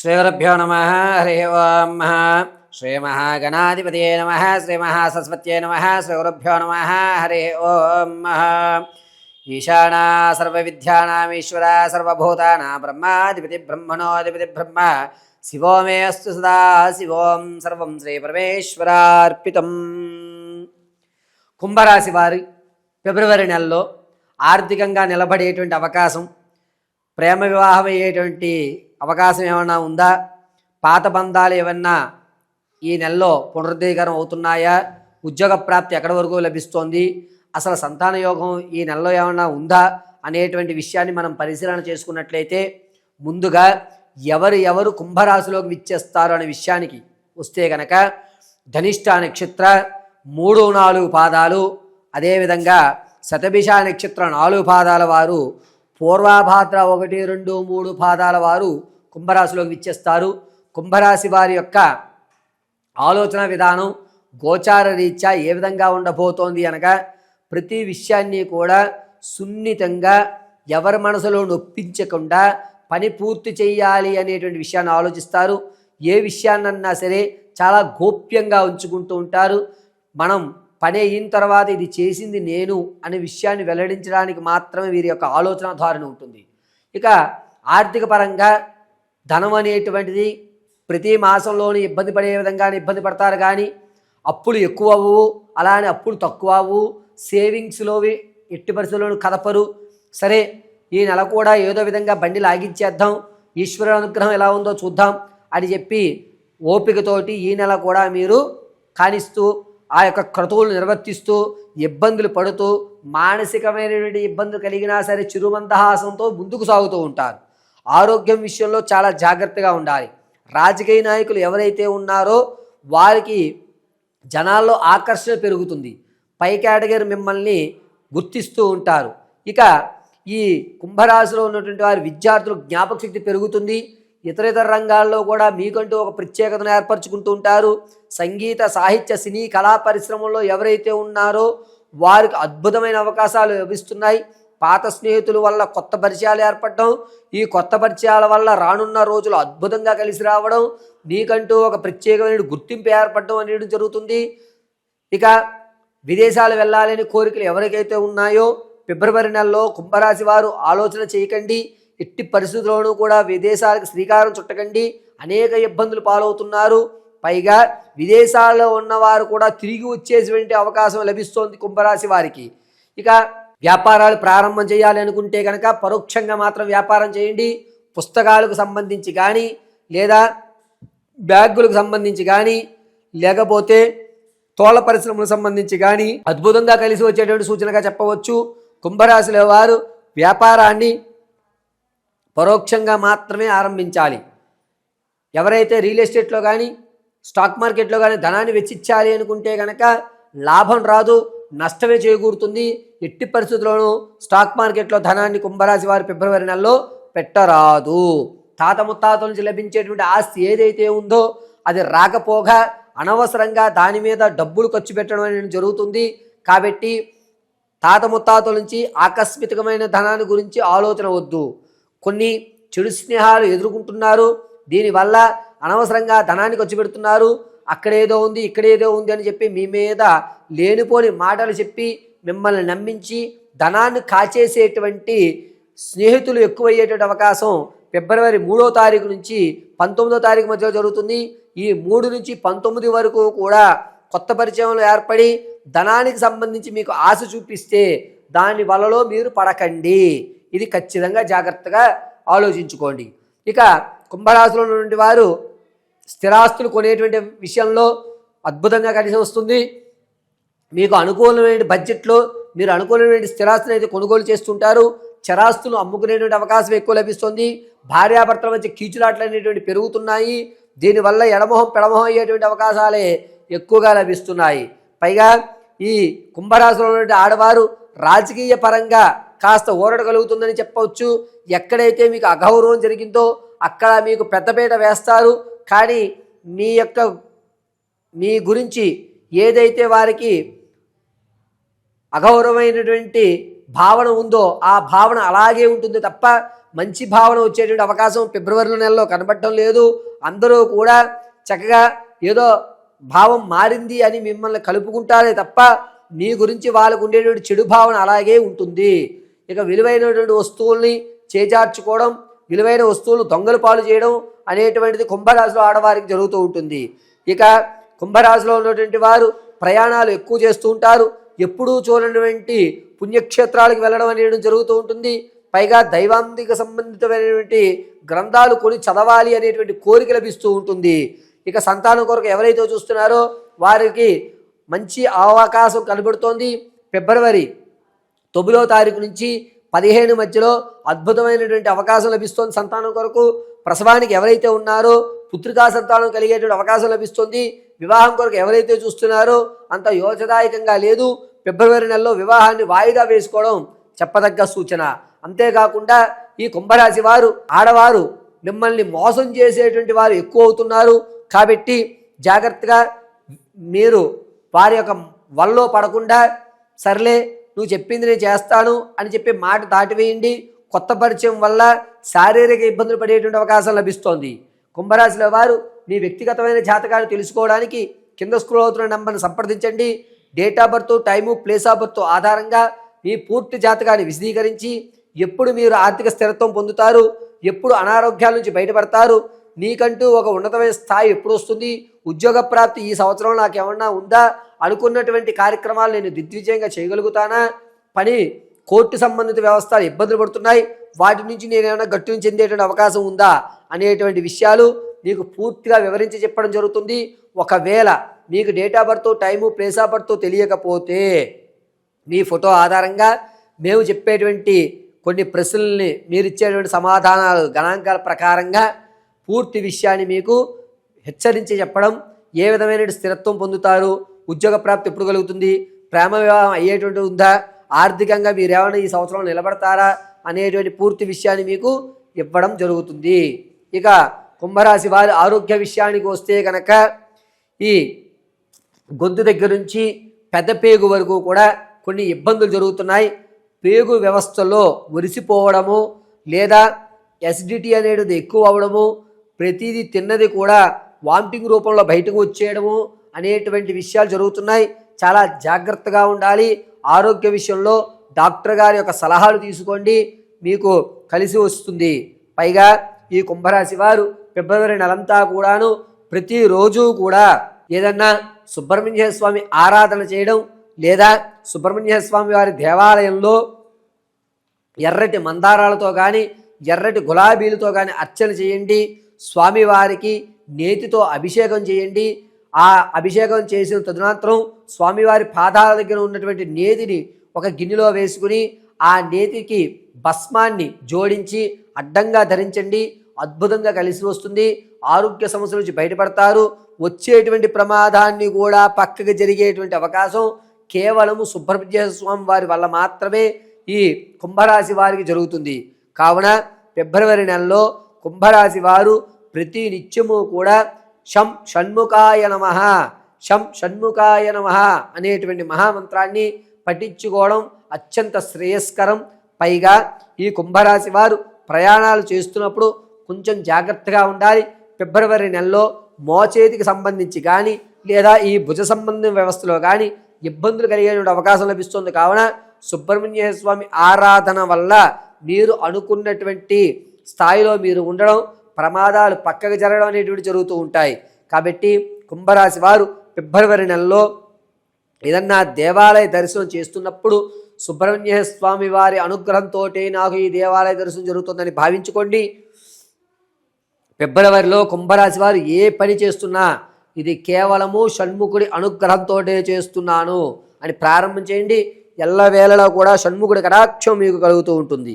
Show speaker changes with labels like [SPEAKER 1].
[SPEAKER 1] శ్రీగురుభ్యో నమ హరి ఓం శ్రీమహాగణాధిపతయే నమ శ్రీమహాసరస్వత్యై నమ శ్రీగురుభ్యో నమ హరి ఓం ఈశానా సర్వవిద్యానామీశ్వర సర్వభూతానా బ్రహ్మాధిపతి బ్రహ్మణోధిపతి బ్రహ్మ శివో మే అస్తు సదా శివోం సర్వం శ్రీ పరమేశ్వరార్పితం కుంభరాశి వారి ఫిబ్రవరి నెలలో ఆర్థికంగా నిలబడేటువంటి అవకాశం ప్రేమ వివాహం అయ్యేటువంటి అవకాశం ఏమన్నా ఉందా? పాత బంధాలు ఏమన్నా ఈ నెలలో పునరుద్ధీకరణ అవుతున్నాయా? ఉద్యోగ ప్రాప్తి ఎక్కడి వరకు లభిస్తోంది? అసలు సంతాన యోగం ఈ నెలలో ఏమన్నా ఉందా? అనేటువంటి విషయాన్ని మనం పరిశీలన చేసుకున్నట్లయితే ముందుగా ఎవరు ఎవరు కుంభరాశిలోకి విచ్చేస్తారు అనే విషయానికి వస్తే గనక ధనిష్ట నక్షత్ర మూడు నాలుగు పాదాలు అదేవిధంగా శతభిష నక్షత్ర నాలుగు పాదాల వారు పూర్వాభాద్ర ఒకటి రెండు మూడు పాదాల వారు కుంభరాశిలోకి విచ్చేస్తారు. కుంభరాశి వారి యొక్క ఆలోచన విధానం గోచార రీత్యా ఏ విధంగా ఉండబోతోంది అనగా ప్రతి విషయాన్ని కూడా సున్నితంగా ఎవరి మనసులో నొప్పించకుండా పని పూర్తి చేయాలి అనేటువంటి విషయాన్ని ఆలోచిస్తారు. ఏ విషయాన్నన్నా సరే చాలా గోప్యంగా ఉంచుకుంటూ ఉంటారు. మనం పని అయిన తర్వాత ఇది చేసింది నేను అనే విషయాన్ని వెల్లడించడానికి మాత్రమే వీరి యొక్క ఆలోచన ధారణ ఉంటుంది. ఇక ఆర్థిక పరంగా ధనం అనేటువంటిది ప్రతి మాసంలోనూ ఇబ్బంది పడే విధంగానే ఇబ్బంది పడతారు కానీ అప్పులు ఎక్కువ అవ్వవు అలానే అప్పులు తక్కువ అవ్వవు సేవింగ్స్లోవి ఎట్టి పరిస్థితుల్లోనూ కదపరు. సరే ఈ నెల కూడా ఏదో విధంగా బండి లాగించేద్దాం ఈశ్వరుడు అనుగ్రహం ఎలా ఉందో చూద్దాం అని చెప్పి ఓపికతోటి ఈ నెల కూడా మీరు కానిస్తూ ఆ యొక్క క్రతువులు నిర్వర్తిస్తూ ఇబ్బందులు పడుతూ మానసికమైనటువంటి ఇబ్బందులు కలిగినా సరే చిరుమందహాసంతో ముందుకు సాగుతూ ఉంటారు. ఆరోగ్యం విషయంలో చాలా జాగ్రత్తగా ఉండాలి. రాజకీయ నాయకులు ఎవరైతే ఉన్నారో వారికి జనాల్లో ఆకర్షణ పెరుగుతుంది. పై కేటగిరీ మిమ్మల్ని గుర్తిస్తూ ఉంటారు. ఇక ఈ కుంభరాశిలో ఉన్నటువంటి వారి విద్యార్థులు జ్ఞాపక శక్తి పెరుగుతుంది. ఇతర ఇతర రంగాల్లో కూడా మీకంటూ ఒక ప్రత్యేకతను ఏర్పరచుకుంటూ ఉంటారు. సంగీత సాహిత్య సినీ కళా పరిశ్రమల్లో ఎవరైతే ఉన్నారో వారికి అద్భుతమైన అవకాశాలు లభిస్తున్నాయి. పాత స్నేహితుల వల్ల కొత్త పరిచయాలు ఏర్పడడం ఈ కొత్త పరిచయాల వల్ల రానున్న రోజులు అద్భుతంగా కలిసి రావడం నీకంటూ ఒక ప్రత్యేకమైన గుర్తింపు ఏర్పడడం అనేది జరుగుతుంది. ఇక విదేశాలు వెళ్ళాలని కోరికలు ఎవరికైతే ఉన్నాయో ఫిబ్రవరి నెలలో కుంభరాశి వారు ఆలోచన చేయకండి. ఎట్టి పరిస్థితుల్లోనూ కూడా విదేశాలకు శ్రీకారం చుట్టకండి. అనేక ఇబ్బందులు పాలవుతున్నారు. పైగా విదేశాల్లో ఉన్నవారు కూడా తిరిగి వచ్చేటువంటి అవకాశం లభిస్తోంది కుంభరాశి వారికి. ఇక వ్యాపారాలు ప్రారంభం చేయాలి అనుకుంటే కనుక పరోక్షంగా మాత్రం వ్యాపారం చేయండి. పుస్తకాలకు సంబంధించి కానీ లేదా బ్యాగులకు సంబంధించి కానీ లేకపోతే తోళ్ళ పరిశ్రమలకు సంబంధించి కానీ అద్భుతంగా కలిసి వచ్చేటువంటి సూచనగా చెప్పవచ్చు. కుంభరాశిలో వారు వ్యాపారాన్ని పరోక్షంగా మాత్రమే ఆరంభించాలి. ఎవరైతే రియల్ ఎస్టేట్లో కానీ స్టాక్ మార్కెట్లో కానీ ధనాన్ని వెచ్చించాలి అనుకుంటే కనుక లాభం రాదు నష్టమే చేకూరుతుంది. ఎట్టి పరిస్థితుల్లోనూ స్టాక్ మార్కెట్లో ధనాన్ని కుంభరాశి వారి ఫిబ్రవరి నెలలో పెట్టరాదు. తాత ముత్తాతల నుంచి లభించేటువంటి ఆస్తి ఏదైతే ఉందో అది రాకపోగా అనవసరంగా దాని మీద డబ్బులు ఖర్చు పెట్టడం అనేది జరుగుతుంది. కాబట్టి తాత ముత్తాతల నుంచి ఆకస్మికమైన ధనాన్ని గురించి ఆలోచన వద్దు. కొన్ని చెడు స్నేహాలు ఎదుర్కొంటున్నారు. దీనివల్ల అనవసరంగా ధనాన్ని ఖర్చు పెడుతున్నారు. అక్కడేదో ఉంది ఇక్కడేదో ఉంది అని చెప్పి మీ మీద లేనిపోని మాటలు చెప్పి మిమ్మల్ని నమ్మించి ధనాన్ని కాచేసేటువంటి స్నేహితులు ఎక్కువయ్యేటువంటి అవకాశం ఫిబ్రవరి మూడో తారీఖు నుంచి పంతొమ్మిదో తారీఖు మధ్యలో జరుగుతుంది. ఈ మూడు నుంచి పంతొమ్మిది వరకు కూడా కొత్త పరిచయంలో ఏర్పడి ధనానికి సంబంధించి మీకు ఆశ చూపిస్తే దాని వలలో మీరు పడకండి. ఇది ఖచ్చితంగా జాగ్రత్తగా ఆలోచించుకోండి. ఇక కుంభరాశిలో ఉన్నటువంటి వారు స్థిరాస్తులు కొనేటువంటి విషయంలో అద్భుతంగా కలిసి వస్తుంది. మీకు అనుకూలమైన బడ్జెట్లో మీరు అనుకూలమైన స్థిరాస్తులు అయితే కొనుగోలు చేస్తుంటారు. చరాస్తులు అమ్ముకునేటువంటి అవకాశం ఎక్కువ లభిస్తుంది. భార్యాభర్తల మధ్య కీచులాట్లు అనేటువంటి పెరుగుతున్నాయి. దీనివల్ల ఎడమొహం పెడమొహం అయ్యేటువంటి అవకాశాలే ఎక్కువగా లభిస్తున్నాయి. పైగా ఈ కుంభరాశిలో ఉన్నటువంటి ఆడవారు రాజకీయ పరంగా కాస్త ఊరట కలుగుతుందని చెప్పవచ్చు. ఎక్కడైతే మీకు అగౌరవం జరిగిందో అక్కడ మీకు పెద్దపీట వేస్తారు. కానీ మీ యొక్క మీ గురించి ఏదైతే వారికి అగౌరవమైనటువంటి భావన ఉందో ఆ భావన అలాగే ఉంటుంది తప్ప మంచి భావన వచ్చేటువంటి అవకాశం ఫిబ్రవరి నెలలో కనబడటం లేదు. అందరూ కూడా చక్కగా ఏదో భావం మారింది అని మిమ్మల్ని కలుపుకుంటారే తప్ప మీ గురించి వాళ్ళకు ఉండేటువంటి చెడు భావన అలాగే ఉంటుంది. ఇక విలువైనటువంటి వస్తువుల్ని చేజార్చుకోవడం విలువైన వస్తువులు దొంగలు పాలు చేయడం అనేటువంటిది కుంభరాశిలో ఆడవారికి జరుగుతూ ఉంటుంది. ఇక కుంభరాశిలో ఉన్నటువంటి వారు ప్రయాణాలు ఎక్కువ చేస్తూ ఉంటారు. ఎప్పుడూ చూడనటువంటి పుణ్యక్షేత్రాలకు వెళ్ళడం అనేది జరుగుతూ ఉంటుంది. పైగా దైవాంతిక సంబంధితమైనటువంటి గ్రంథాలు కొని చదవాలి అనేటువంటి కోరిక లభిస్తూ ఉంటుంది. ఇక సంతానం కొరకు ఎవరైతే చూస్తున్నారో వారికి మంచి అవకాశం కనబడుతోంది. ఫిబ్రవరి తొమ్మిదవ తారీఖు నుంచి పదిహేను మధ్యలో అద్భుతమైనటువంటి అవకాశం లభిస్తుంది సంతానం కొరకు. ప్రసవానికి ఎవరైతే ఉన్నారో పుత్రికా సంతానం కలిగేటువంటి అవకాశం లభిస్తుంది. వివాహం కొరకు ఎవరైతే చూస్తున్నారో అంత యోచదాయకంగా లేదు. ఫిబ్రవరి నెలలో వివాహాన్ని వాయిదా వేసుకోవడం చెప్పదగ్గ సూచన. అంతేకాకుండా ఈ కుంభరాశి వారు ఆడవారు మిమ్మల్ని మోసం చేసేటువంటి వారు ఎక్కువ అవుతున్నారు. కాబట్టి జాగ్రత్తగా మీరు వారి యొక్క వల్లో పడకుండా సర్లే నువ్వు చెప్పింది నేను చేస్తాను అని చెప్పి మాట దాటివేయండి. కొత్త పరిచయం వల్ల శారీరక ఇబ్బందులు పడేటువంటి అవకాశం లభిస్తోంది. కుంభరాశిలో వారు మీ వ్యక్తిగతమైన జాతకాన్ని తెలుసుకోవడానికి కింద స్క్రోల్ అవుతున్న నెంబర్ని సంప్రదించండి. Date of birth time place of birth ఆధారంగా మీ పూర్తి జాతకాన్ని విశదీకరించి ఎప్పుడు మీరు ఆర్థిక స్థిరత్వం పొందుతారు ఎప్పుడు అనారోగ్యాల నుంచి బయటపడతారు నీకంటూ ఒక ఉన్నతమైన స్థాయి ఎప్పుడు వస్తుంది ఉద్యోగ ప్రాప్తి ఈ సంవత్సరం నాకు ఏమన్నా ఉందా అనుకున్నటువంటి కార్యక్రమాలు నేను దిగ్విజయంగా చేయగలుగుతానా? పని కోర్టు సంబంధిత వ్యవస్థలు ఇబ్బందులు పడుతున్నాయి. వాటి నుంచి నేను ఏమైనా నుంచి చెందేటువంటి అవకాశం ఉందా? అనేటువంటి విషయాలు మీకు పూర్తిగా వివరించి చెప్పడం జరుగుతుంది. ఒకవేళ మీకు date of birth time place of birth తెలియకపోతే మీ ఫోటో ఆధారంగా మేము చెప్పేటువంటి కొన్ని ప్రశ్నల్ని మీరు ఇచ్చేటువంటి సమాధానాలు గణాంకాల ప్రకారంగా పూర్తి విషయాన్ని మీకు హెచ్చరించి చెప్పడం ఏ విధమైన స్థిరత్వం పొందుతారు? ఉద్యోగ ప్రాప్తి ఎప్పుడు కలుగుతుంది? ప్రేమ వివాహం అయ్యేటువంటి ఉందా? ఆర్థికంగా మీరు ఏమైనా ఈ సంవత్సరం నిలబడతారా? అనేటువంటి పూర్తి విషయాన్ని మీకు ఇవ్వడం జరుగుతుంది. ఇక కుంభరాశి వారి ఆరోగ్య విషయానికి వస్తే కనుక ఈ గొంతు దగ్గర నుంచి పెద్ద పేగు వరకు కూడా కొన్ని ఇబ్బందులు జరుగుతున్నాయి. పేగు వ్యవస్థలో ఒరిసిపోవడము లేదా ఎసిడిటీ అనేది ఎక్కువ అవడము ప్రతిదీ తిన్నది కూడా వామిటింగ్ రూపంలో బయటకు వచ్చేయడము అనేటువంటి విషయాలు జరుగుతున్నాయి. చాలా జాగ్రత్తగా ఉండాలి. ఆరోగ్య విషయంలో డాక్టర్ గారి యొక్క సలహాలు తీసుకోండి. మీకు కలిసి వస్తుంది. పైగా ఈ కుంభరాశి వారు ఫిబ్రవరి నెలంతా కూడాను ప్రతిరోజు కూడా ఏదన్నా సుబ్రహ్మణ్య స్వామి ఆరాధన చేయడం లేదా సుబ్రహ్మణ్య స్వామి వారి దేవాలయంలో ఎర్రటి మందారాలతో కానీ ఎర్రటి గులాబీలతో కానీ అర్చన చేయండి. స్వామివారికి నేతితో అభిషేకం చేయండి. ఆ అభిషేకం చేసిన తదనంతరం స్వామివారి పాదాల దగ్గర ఉన్నటువంటి నేతిని ఒక గిన్నెలో వేసుకుని ఆ నేతికి భస్మాన్ని జోడించి అడ్డంగా ధరించండి. అద్భుతంగా కలిసి వస్తుంది. ఆరోగ్య సమస్యల నుంచి బయటపడతారు. వచ్చేటువంటి ప్రమాదాన్ని కూడా పక్కకు జరిగేటువంటి అవకాశం కేవలము సుబ్రహ్మణ్య స్వామి వారి వల్ల మాత్రమే ఈ కుంభరాశి వారికి జరుగుతుంది. కావున ఫిబ్రవరి నెలలో కుంభరాశి వారు ప్రతి నిత్యము కూడా షం షణ్ముఖాయ నమ. షం షణ్ముఖాయ నమ అనేటువంటి మహామంత్రాన్ని పఠించుకోవడం అత్యంత శ్రేయస్కరం. పైగా ఈ కుంభరాశి వారు ప్రయాణాలు చేస్తున్నప్పుడు కొంచెం జాగ్రత్తగా ఉండాలి. ఫిబ్రవరి నెలలో మోచేతికి సంబంధించి కానీ లేదా ఈ భుజ సంబంధం వ్యవస్థలో కానీ ఇబ్బందులు కలిగేటువంటి అవకాశం లభిస్తుంది. కావున సుబ్రహ్మణ్య స్వామి ఆరాధన వల్ల మీరు అనుకున్నటువంటి స్థాయిలో మీరు ఉండడం ప్రమాదాలు పక్కకు జరగడం అనేటువంటి జరుగుతూ ఉంటాయి. కాబట్టి కుంభరాశి వారు ఫిబ్రవరి నెలలో ఏదన్నా దేవాలయ దర్శనం చేస్తున్నప్పుడు సుబ్రహ్మణ్య స్వామి వారి అనుగ్రహంతో నాకు ఈ దేవాలయ దర్శనం జరుగుతుందని భావించుకోండి. ఫిబ్రవరిలో కుంభరాశి వారు ఏ పని చేస్తున్నా ఇది కేవలము షణ్ముఖుడి అనుగ్రహంతో చేస్తున్నాను అని ప్రారంభం చేయండి. ఎల్లవేళలో కూడా షణ్ముఖుడి కటాక్షం మీకు కలుగుతూ ఉంటుంది.